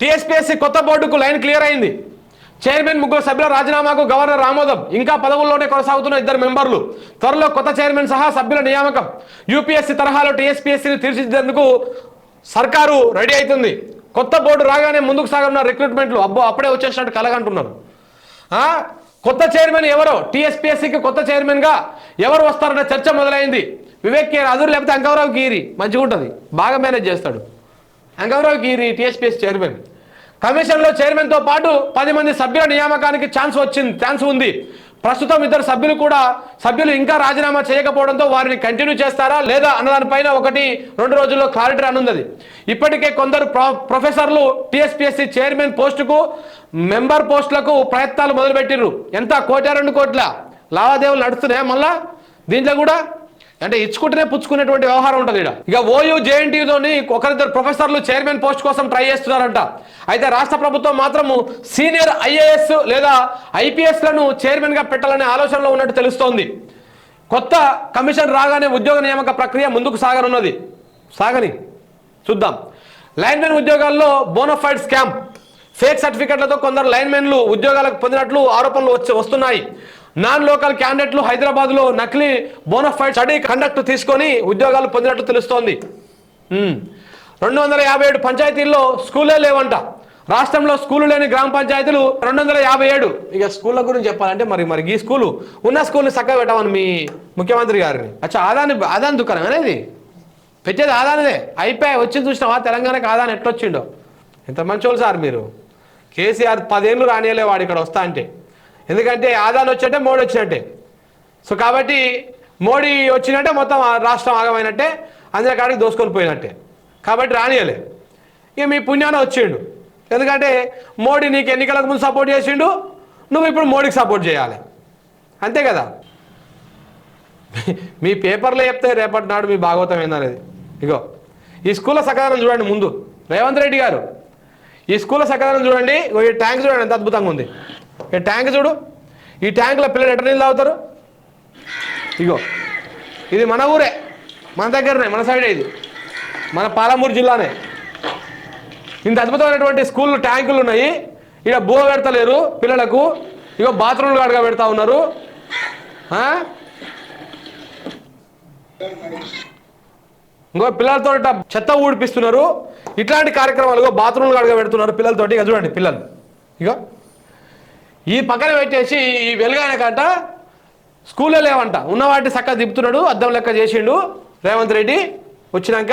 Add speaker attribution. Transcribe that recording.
Speaker 1: TSPSC కొత్త బోర్డుకు line clear అయింది. చైర్మన్ ముగ్గురు సభ్యుల రాజీనామాకు గవర్నర్ ఆమోదం ఇంకా పదవుల్లోనే కొనసాగుతున్న ఇద్దరు మెంబర్లు. త్వరలో కొత్త చైర్మన్ సహా సభ్యుల నియామకం. యూపీఎస్సీ తరహాలో టీఎస్పీఎస్సీని తీర్చిదిద్దేందుకు సర్కారు రెడీ అవుతుంది కొత్త బోర్డు రాగానే ముందుకు సాగనున్న రిక్రూట్మెంట్లు అబ్బో అప్పుడే వచ్చేసినట్టు కలగంటున్నారు. కొత్త చైర్మన్ ఎవరో? టీఎస్పీఎస్సీకి కొత్త చైర్మన్గా ఎవరు వస్తారన్న చర్చ మొదలైంది. వివేక్ కేర్ అదురు లేకపోతే అంకవరావు గీరి మంచిగా ఉంటుంది బాగా మేనేజ్ చేస్తాడు. అంకవరావు గీరి టీఎస్పీఎస్ చైర్మన్. కమిషన్లో చైర్మన్తో పాటు పది మంది సభ్యుల నియామకానికి ఛాన్స్ వచ్చింది ఛాన్స్ ఉంది. ప్రస్తుతం ఇద్దరు సభ్యులు కూడా సభ్యులు ఇంకా రాజీనామా చేయకపోవడంతో వారిని కంటిన్యూ చేస్తారా లేదా అన్నదానిపైన ఒకటి రెండు రోజుల్లో క్లారిటీ అనున్నది ఇప్పటికే కొందరు ప్రొ- ప్రొఫెసర్లు టీఎస్పీఎస్సీ చైర్మన్ పోస్టుకు మెంబర్ పోస్టులకు ప్రయత్నాలు మొదలుపెట్టిర్రు. ఎంత కోట రెండు కోట్ల? లావాదేవీలు నడుస్తున్నాయా మళ్ళా? దీంట్లో కూడా అంటే ఇచ్చుకుంటేనే పుచ్చుకునేటువంటి వ్యవహారం ఉంటుంది ఇక్కడ ఇక ఓయూ జేఎన్టీయూలోని ఒకరిద్దరు ప్రొఫెసర్లు చైర్మన్ పోస్ట్ కోసం ట్రై చేస్తున్నారంట. అయితే రాష్ట్ర ప్రభుత్వం మాత్రము సీనియర్ ఐఏఎస్ లేదా ఐపీఎస్లను చైర్మన్గా చైర్మన్గా పెట్టాలనే ఆలోచనలో ఉన్నట్టు తెలుస్తోంది. కొత్త కమిషన్ రాగానే ఉద్యోగ నియామక ప్రక్రియ ముందుకు సాగనున్నది. సాగని. చూద్దాం. లైన్మెన్ ఉద్యోగాల్లో బోనఫైడ్ స్కామ్ ఫేక్ సర్టిఫికెట్లతో కొందరు లైన్మెన్లు ఉద్యోగాలకు పొందినట్లు ఆరోపణలు వచ్చి వస్తున్నాయి. నాన్ లోకల్ క్యాండిడేట్లు హైదరాబాద్లో నకిలీ బోనఫైడ్ స్టడీ కండక్ట్ తీసుకొని ఉద్యోగాలు పొందినట్లు తెలుస్తోంది. రెండు వందల యాభై ఏడు పంచాయతీల్లో స్కూలే లేవంట. రాష్ట్రంలో స్కూలు లేని గ్రామ పంచాయతీలు రెండు వందల యాభై ఏడు. ఇక స్కూళ్ళ గురించి చెప్పాలంటే మరి మరి ఈ స్కూలు ఉన్న స్కూల్ని చక్కగా పెట్టామని మీ ముఖ్యమంత్రి గారిని. అచ్చా ఆదాని ఆదాని దుకాణం అనేది పెట్టేది ఆదానిదే. అయిపోయి వచ్చి చూసినావా? తెలంగాణకి ఆదాని ఎట్లొచ్చిండో? ఎంత మంచోళ్ళు సార్ మీరు. కేసీఆర్ పదేళ్ళు రానియలే వాడు ఇక్కడ వస్తా అంటే. ఎందుకంటే ఆదాన్ వచ్చినట్టే మోడీ వచ్చినట్టే. సో కాబట్టి మోడీ వచ్చినట్టే మొత్తం ఆ రాష్ట్రం ఆగమైనట్టే అందరి కాడికి దోసుకొని పోయినట్టే. కాబట్టి రానియలే. ఇక మీ పుణ్యాన వచ్చిండు. ఎందుకంటే మోడీ నీకు ఎన్నికలకు ముందు సపోర్ట్ చేసిండు నువ్వు ఇప్పుడు మోడీకి సపోర్ట్ చేయాలి. అంతే కదా? మీ పేపర్లో చెప్తే రేపటి నాడు మీ భాగవతం ఏందనేది? ఇగో ఈ స్కూల్లో సకాలం చూడండి ముందు. రేవంత్ రెడ్డి గారు. ఈ స్కూల్లో సకాలం చూడండి ఈ ట్యాంక్ చూడండి ఎంత అద్భుతంగా ఉంది. ఈ ట్యాంక్ చూడు. ఈ ట్యాంకులో పిల్లలు ఎట్ట నీళ్ళు తాగుతారు? ఇగో. ఇది మన ఊరే. మన దగ్గరనే మన సైడే ఇది. మన పాలమూరు జిల్లానే. ఇంత అద్భుతమైనటువంటి స్కూల్ ట్యాంకులు ఉన్నాయి. ఇక బువ పెడతలేరు పిల్లలకు. ఇగో బాత్రూమ్లు కాడగా పెడతా ఉన్నారు. ఆ? ఇంకో పిల్లలతో చెత్త ఊడిపిస్తున్నారు. ఇట్లాంటి కార్యక్రమాలు బాత్రూమ్లు కాడగా పెడుతున్నారు పిల్లలతోటి. ఇక చూడండి పిల్లలు. ఇగో. ఈ పక్కన పెట్టేసి ఈ వెలుగైన కంట స్కూల్లో లేవంట. ఉన్న వాటిని చక్కగా దిప్పుతున్నాడు అద్దం లెక్క చేసిండు. రేవంత్ రెడ్డి వచ్చినాక